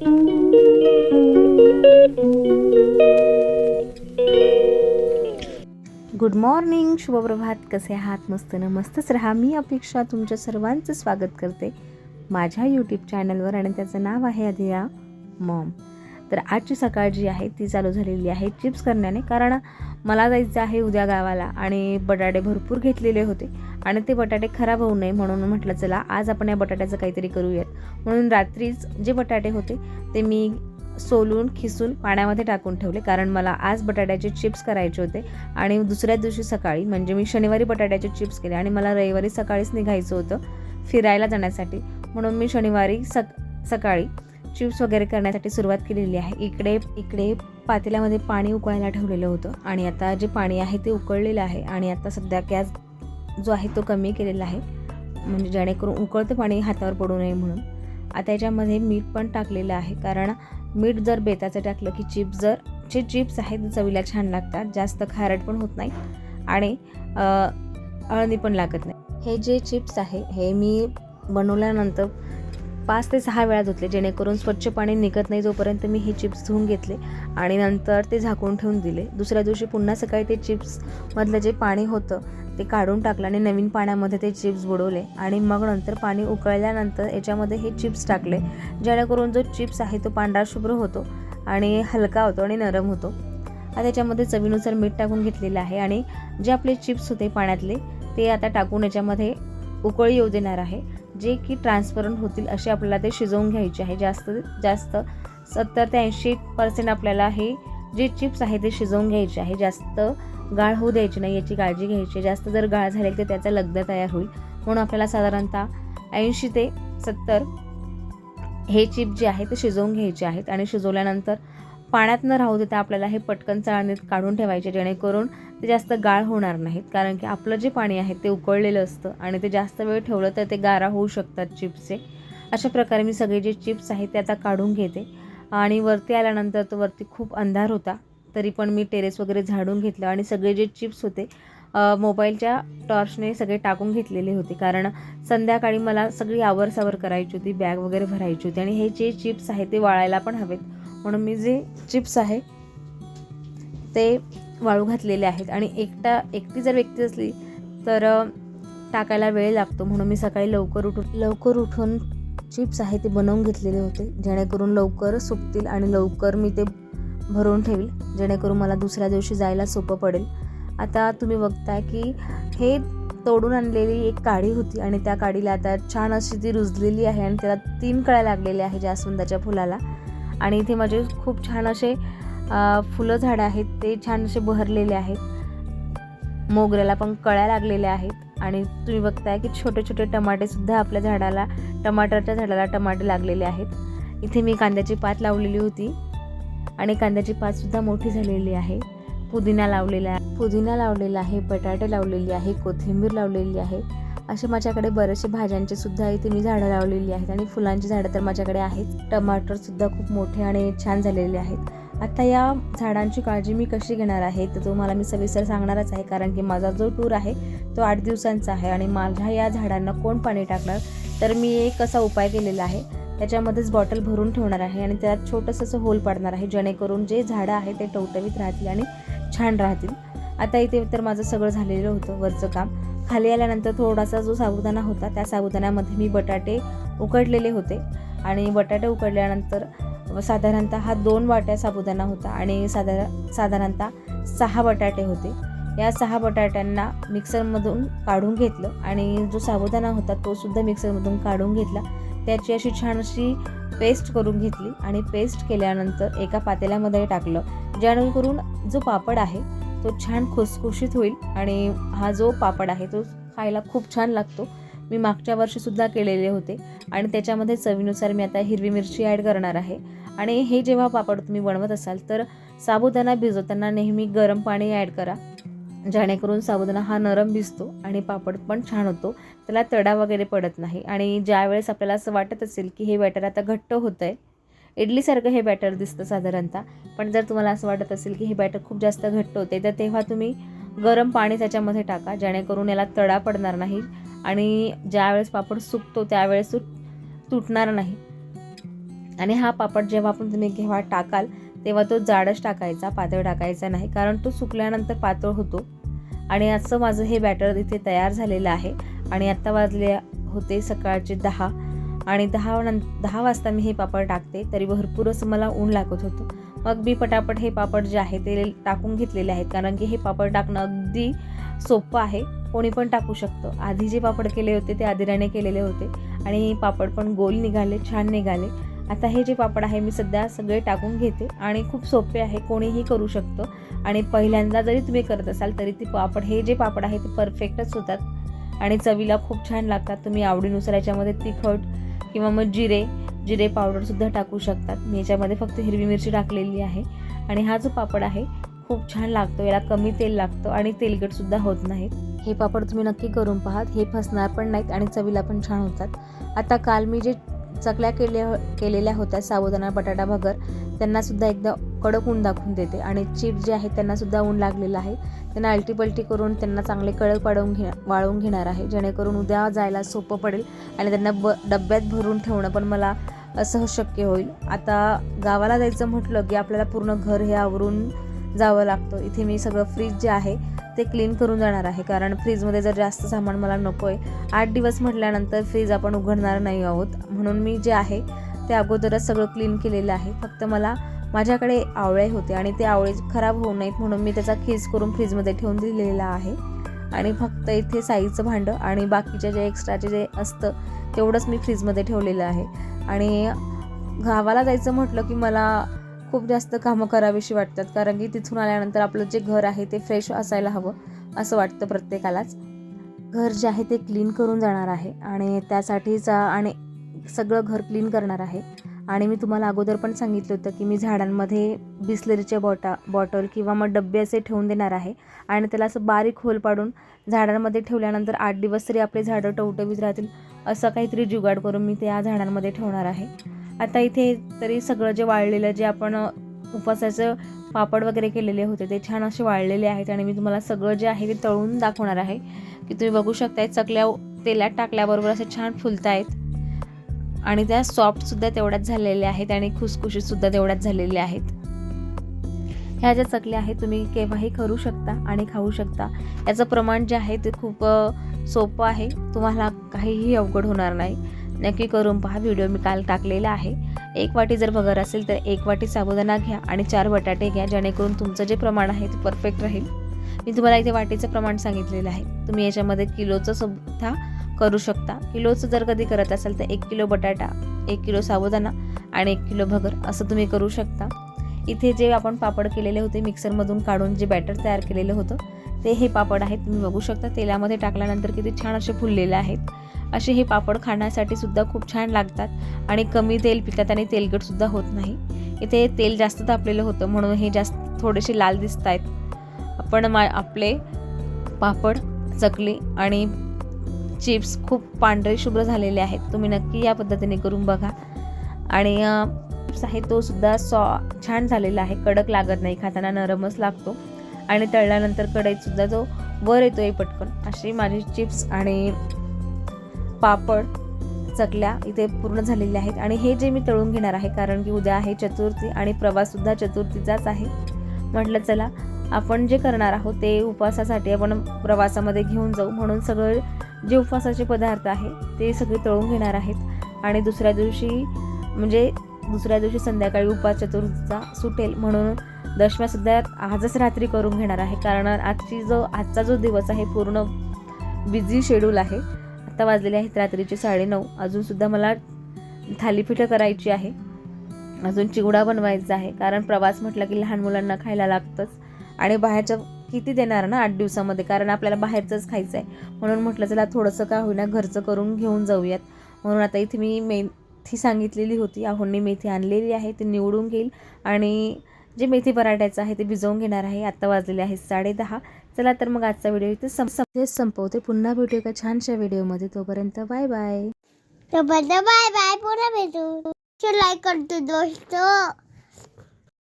Good morning शुभप्रभात. कसे आहात? मस्त ना मस्तच राहा. मी अपेक्षा तुमच्या सर्वांचं स्वागत करते माझ्या यूट्यूब चॅनलवर आणि त्याचं नाव आहे अधिया मॉम. तर आजची सकाळ जी आहे ती चालू झालेली आहे चिप्स करण्याने. कारण मला जायचं आहे उद्या गावाला आणि बटाटे भरपूर घेतलेले होते आणि ते बटाटे खराब होऊ नये म्हणून म्हटलं चला आज आपण या बटाट्याचं काहीतरी करूयात. म्हणून रात्रीच जे बटाटे होते ते मी सोलून खिसून पाण्यामध्ये टाकून ठेवले. कारण मला आज बटाट्याचे चिप्स करायचे होते आणि दुसऱ्या दिवशी सकाळी म्हणजे मी शनिवारी बटाट्याचे चिप्स केले आणि मला रविवारी सकाळीच निघायचं होतं फिरायला जाण्यासाठी. म्हणून मी शनिवारी सक सकाळी चिप्स वगैरे करण्यासाठी सुरुवात केलेली आहे. इकडे इकडे पातेल्यामध्ये पाणी उकळायला ठेवलेलं होतं आणि आता जे पाणी आहे ते उकळलेलं आहे आणि आता सध्या गॅस जो आहे तो कमी केलेला आहे. म्हणजे जेणेकरून उकळतं पाणी हातावर पडू नये म्हणून. आता याच्यामध्ये मीठ पण टाकलेलं आहे. कारण मीठ जर बेताचं टाकलं की चिप्स जर जे चिप्स आहेत ते चवीला छान लागतात जास्त खारट पण होत नाही आणि अळणी पण लागत नाही. हे जे चिप्स आहे हे मी बनवल्यानंतर पाच ते सहा वेळा धुतले जेणेकरून स्वच्छ पाणी निघत नाही जोपर्यंत मी हे चिप्स धुवून घेतले आणि नंतर ते झाकून ठेवून दिले. दुसऱ्या दिवशी पुन्हा सकाळी ते चिप्समधलं जे पाणी होतं ते काढून टाकलं आणि नवीन पाण्यामध्ये ते चिप्स बुडवले आणि मग नंतर पाणी उकळल्यानंतर याच्यामध्ये हे चिप्स टाकले जेणेकरून जो चिप्स आहे तो पांढरा शुभ्र होतो आणि हलका होतो आणि नरम होतो. आता त्याच्यामध्ये चवीनुसार मीठ टाकून घेतलेलं आहे आणि जे आपले चिप्स होते पाण्यातले ते आता टाकून याच्यामध्ये उकळी येऊ देणार आहे. जे की ट्रान्सपरंट होतील असे आपल्याला ते शिजवून घ्यायचे आहे. जास्त जास्त सत्तर ते ऐंशी पर्सेंट आपल्याला हे जे चिप्स आहे ते शिजवून घ्यायचे आहे. जास्त गाळ होऊ द्यायची नाही याची काळजी घ्यायची आहे. जास्त जर गाळ झाले तर त्याचा लगदा तयार होईल. म्हणून आपल्याला साधारणतः ऐंशी ते सत्तर हे चिप जे आहे ते शिजवून घ्यायचे आहेत. आणि शिजवल्यानंतर पाण्यात न राहू देता आपल्याला हे पटकन चाळणीत काढून ठेवायचे जेणेकरून ते जास्त गाळ होणार नाहीत. कारण की आपलं जे पाणी आहे ते उकळलेलं असतं आणि ते जास्त वेळ ठेवलं तर ते गारा होऊ शकतात चिप्सचे. अशा प्रकारे मी सगळे जे चिप्स आहेत ते आता काढून घेते. आणि वरती आल्यानंतर तो वरती खूप अंधार होता तरी पण मी टेरेस वगैरे झाडून घेतलं आणि सगळे जे चिप्स होते मोबाईलच्या टॉर्चने सगळे टाकून घेतलेले होते. कारण संध्याकाळी मला सगळी आवरसावर करायची होती बॅग वगैरे भरायची होती आणि हे जे चिप्स आहेत ते वाळायला पण हवेत. म्हणून मी जे चिप्स आहे ते वाळू घातलेले आहेत. आणि एकटा एकटी जर व्यक्ती असली तर टाकायला वेळ लागतो. म्हणून मी सकाळी लवकर उठून लवकर उठून चिप्स आहे ते बनवून घेतलेले होते. जेणेकरून लवकर सुकतील आणि लवकर मी ते भरून ठेवील. जेणेकरून मला दुसऱ्या दिवशी जायला सोपं पडेल. आता तुम्ही बघताय की हे तोडून आणलेली एक काडी होती आणि त्या काडीला आता छान अशी ती रुजलेली आहे आणि त्याला तीन कळ्या लागलेल्या आहे जास्वंदाच्या फुलाला. आणि इथे माझे खूप छान असे फुलं झाडं आहेत. ते छान असे बहरलेले आहेत. मोगऱ्याला पण कळ्या लागलेल्या आहेत. आणि तुम्ही बघताय की छोटे छोटे टमाटेसुद्धा आपल्या झाडाला टमाटरच्या झाडाला टमाटे लागलेले आहेत. इथे मी कांद्याची पात लावलेली होती. आणि कांद्याची पातसुद्धा मोठी झालेली आहे. पुदिना लावलेला आहे पुदिना लावलेला आहे बटाटे लावलेली आहे कोथिंबीर लावलेली आहे. असे माझ्याकडे बरेचसे भाज्यांचे सुद्धा इथे मी झाडं लावलेली आहेत आणि फुलांची झाडं तर माझ्याकडे आहेत. टमाटरसुद्धा खूप मोठे आणि छान झालेले आहेत. आता या झाडांची काळजी मी कशी घेणार आहे तर तुम्हाला मी सविस्तर सांगणारच आहे कारण की माझा जो टूर आहे तो आठ दिवसांचा आहे आणि माझ्या या झाडांना कोण पाणी टाकणार तर मी एक असा उपाय केलेला आहे. त्याच्यामध्येच बॉटल भरून ठेवणार आहे आणि त्यात छोटंसं असं होल पाडणार आहे जेणेकरून जे झाडं आहे ते टवटवीत राहतील आणि छान राहतील. आता इथे तर माझं सगळं झालेलं होतं वरचं काम. खाली आल्यानंतर थोडासा जो साबुदाणा होता त्या साबुदाण्यामध्ये मी बटाटे उकडलेले होते. आणि बटाटे उकडल्यानंतर साधारणतः हा दोन वाट्या साबुदाणा होता आणि साधारण साधारणतः सहा बटाटे होते. या सहा बटाट्यांना मिक्सरमधून काढून घेतलं आणि जो साबुदाणा होता तो सुद्धा मिक्सरमधून काढून घेतला. त्याची अशी छान अशी पेस्ट करून घेतली आणि पेस्ट केल्यानंतर एका पातेल्यामध्ये टाकलं. जेणेकरून जो पापड आहे तो छान खुसखुशीत होईल आणि हा जो पापड आहे तो खायला खूप छान लागतो. मी मागच्या वर्षीसुद्धा केलेले होते आणि त्याच्यामध्ये चवीनुसार मी आता हिरवी मिरची ॲड करणार आहे. आणि हे जेव्हा पापड तुम्ही बनवत असाल तर साबुदाणा भिजवताना नेहमी गरम पाणी ॲड करा. जेणेकरून साबुदाणा हा नरम भिजतो आणि पापड पण छान होतो. त्याला तडा वगैरे पडत नाही आणि ज्यावेळेस आपल्याला असं वाटत असेल की हे बॅटर आता घट्ट होतं आहे इडलीसारखं हे बॅटर दिसतं साधारणतः. पण जर तुम्हाला असं वाटत असेल की हे बॅटर खूप जास्त घट्ट होते तर तेव्हा तुम्ही गरम पाणी त्याच्यामध्ये टाका जेणेकरून याला तडा पडणार नाही आणि ज्यावेळेस पापड सुकतो त्यावेळेस तुटणार नाही. आणि हा पापड जेव्हा आपण तुम्ही केव्हा टाकाल तेव्हा तो जाडच टाकायचा पातळ टाकायचा नाही कारण तो सुकल्यानंतर पातळ होतो. आणि असं माझं हे बॅटर इथे तयार झालेलं आहे. आणि आत्ता वाजले होते सकाळचे दहा. आणि दहा नं दहा वाजता मी हे पापड टाकते. तरी भरपूर असं मला ऊन लागत होतं. मग मी पटापट हे पापड जे आहे ते टाकून घेतलेले आहेत. कारण की हे पापड टाकणं अगदी सोपं आहे. कोणी पण टाकू शकतं. आधी जे पापड केले होते ते आदिराने केलेले होते. आणि पापड पण गोल निघाले छान निघाले. आता हे जे पापड आहे मी सध्या सगळे टाकून घेते. आणि खूप सोपे आहे. कोणीही करू शकतं. आणि पहिल्यांदा जरी तुम्ही करत असाल तरी ते पापड हे जे पापड आहे ते परफेक्टच होतात. आणि चवीला खूप छान लागतात. तुम्ही आवडीनुसार याच्यामध्ये तिखट किंवा मग जिरे जिरे पावडरसुद्धा टाकू शकतात. मी याच्यामध्ये फक्त हिरवी मिरची टाकलेली आहे. आणि हा जो पापड आहे खूप छान लागतो. याला कमी तेल लागतं आणि तेलकटसुद्धा होत नाही हे पापड तुम्ही नक्की करून पाहात हे फसणार पण नाहीत आणि चवीला पण छान होतात. आता काल मी जे चकल्या केल्या केलेल्या होत्या साबुदाणा बटाटा भगर त्यांनासुद्धा एकदा कडक ऊन दाखवून देते. आणि चिप्स जे आहे त्यांनासुद्धा ऊन लागलेलं आहे. त्यांना अल्टीपल्टी करून त्यांना चांगले कडक पाडवून घे वाळवून घेणार आहे. जेणेकरून उद्या जायला सोपं पडेल आणि त्यांना ब डब्यात भरून ठेवणं पण मला असं शक्य होईल. आता गावाला जायचं म्हटलं की आपल्याला पूर्ण घर हे आवरून जावं लागतं. इथे मी सगळं फ्रीज जे आहे ते क्लीन करून जाणार आहे. कारण फ्रीजमध्ये जर जास्त सामान मला नको आहे आठ दिवस म्हटल्यानंतर फ्रीज आपण उघडणार नाही आहोत. म्हणून मी जे आहे ते अगोदरच सगळं क्लीन केलेलं आहे. फक्त मला माझ्याकडे आवळे होते आणि ते आवळे खराब होऊ नयेत म्हणून मी त्याचा खीस करून फ्रीजमध्ये ठेवून दिलेला आहे. आणि फक्त इथे साईचं भांडं आणि बाकीचे जे एक्स्ट्राचे जे असतं तेवढंच मी फ्रीजमध्ये ठेवलेलं आहे. आणि गावाला जायचं म्हटलं की मला खूप जास्त कामं करावीशी वाटतात कारण की तिथून आल्यानंतर आपलं जे घर आहे ते फ्रेश असायला हवं असं वाटतं प्रत्येकालाच. घर जे आहे ते क्लीन करून जाणार आहे आणि त्यासाठीचा आणि सगळं घर क्लीन करणार आहे. आणि मी तुम्हाला अगोदर पण सांगितलं होतं की मी झाडांमध्ये बिस्लरीच्या बॉटा बॉटल किंवा मग डबे असे ठेवून देणार आहे. आणि त्याला असं बारीक होल पाडून झाडांमध्ये ठेवल्यानंतर आठ दिवस तरी आपले झाडं टवटवीत राहतील असं काहीतरी जुगाड करून मी त्या झाडांमध्ये ठेवणार आहे. आता इथे तरी सगळं जे वाळलेलं जे आपण उपवासाचं पापड वगैरे केलेले होते ते छान असे वाळलेले आहेत आणि मी तुम्हाला सगळं जे आहे ते तळून दाखवणार आहे. की तुम्ही बघू शकताय चकल्या तेलात टाकल्याबरोबर असे छान फुलत आहेत आणि त्या सॉफ्टसुद्धा तेवढ्याच झालेल्या आहेत आणि खुसखुशीतसुद्धा तेवढ्याच झालेल्या आहेत. ह्या ज्या चकल्या आहेत तुम्ही केव्हाही करू शकता आणि खाऊ शकता. याचं प्रमाण जे आहे ते खूप सोपं आहे. तुम्हाला काहीही अवघड होणार नाही. नक्की करून पहा. व्हिडिओ मी काल टाकलेला आहे. एक वाटी जर भगर असेल तर एक वाटी साबुदाणा घ्या आणि चार बटाटे घ्या जेणेकरून तुमचं जे प्रमाण आहे ते परफेक्ट राहील. मी तुम्हाला इथे वाटीचं प्रमाण सांगितलेलं आहे. तुम्ही याच्यामध्ये किलोचं सुद्धा करू शकता. किलोचं जर कधी करत असाल तर एक किलो बटाटा एक किलो साबुदाणा आणि एक किलो भगर असं तुम्ही करू शकता. इथे जे आपण पापड केलेले होते मिक्सरमधून काढून जे बॅटर तयार केलेलं होतं ते हे पापड आहेत तुम्ही बघू शकता. तेलामध्ये टाकल्यानंतर किती छान असे फुललेले आहेत. असे हे पापड खाण्यासाठी सुद्धा खूप छान लागतात आणि कमी तेल पितात आणि तेलकटसुद्धा होत नाही. इथे तेल जास्त तापलेलं होतं म्हणून हे जास्त थोडेसे लाल दिसत आहेत पण मा आपले पापड चकली आणि चिप्स खूप पांढरे शुभ्र झालेले आहेत. तुम्ही नक्की या पद्धतीने करून बघा. आणि चिप्स आहे तो सुद्धा सॉ छान झालेला आहे. कडक लागत नाही. खाताना नरमच लागतो. आणि तळल्यानंतर कढईतसुद्धा जो वर येतो आहे पटकन. अशी माझी चिप्स आणि पापड चकल्या इथे पूर्ण झालेल्या आहेत. आणि हे जे मी तळून घेणार आहे कारण की उद्या आहे चतुर्थी आणि प्रवाससुद्धा चतुर्थीचाच आहे. म्हटलं चला आपण जे करणार आहोत ते उपवासासाठी आपण प्रवासामध्ये घेऊन जाऊ. म्हणून सगळं जे उपवासाचे पदार्थ आहे ते सगळे तळून घेणार आहेत. आणि दुसऱ्या दिवशी म्हणजे दुसऱ्या दिवशी संध्याकाळी उपवास चतुर्थीचा सुटेल म्हणून दशम्यासुद्धा आजच रात्री करून घेणार आहे. कारण आजची जो आजचा जो दिवस आहे पूर्ण बिझी शेड्यूल आहे. आता वाजलेले आहेत रात्रीचे साडेनऊ. अजूनसुद्धा मला थालीपीठं करायची आहे. अजून चिवडा बनवायचा आहे. कारण प्रवास म्हटलं की लहान मुलांना खायला लागतंच. आणि बाहेरच्या किती देणार ना आठ दिवसामध्ये? कारण आपल्याला बाहेरचंच खायचं आहे म्हणून म्हटलं चला थोडंसं काय होईना घरचं करून घेऊन जाऊयात. म्हणून आता इथे मी मेथी सांगितलेली होती. आहोंनी मेथी आणलेली आहे ती निवडून घेईल. आणि जे मेथी पराठ्याचं आहे ते भिजवून घेणार आहे. आत्ता वाजलेले आहेत साडे दहा. चला तर मग आजचा व्हिडिओ इथे सं संपवते. पुन्हा भेटू एका छानशा व्हिडिओमध्ये. तोपर्यंत बाय बाय. तोपर्यंत बाय बाय. पुन्हा भेटू. लाईक करतो दोस्त.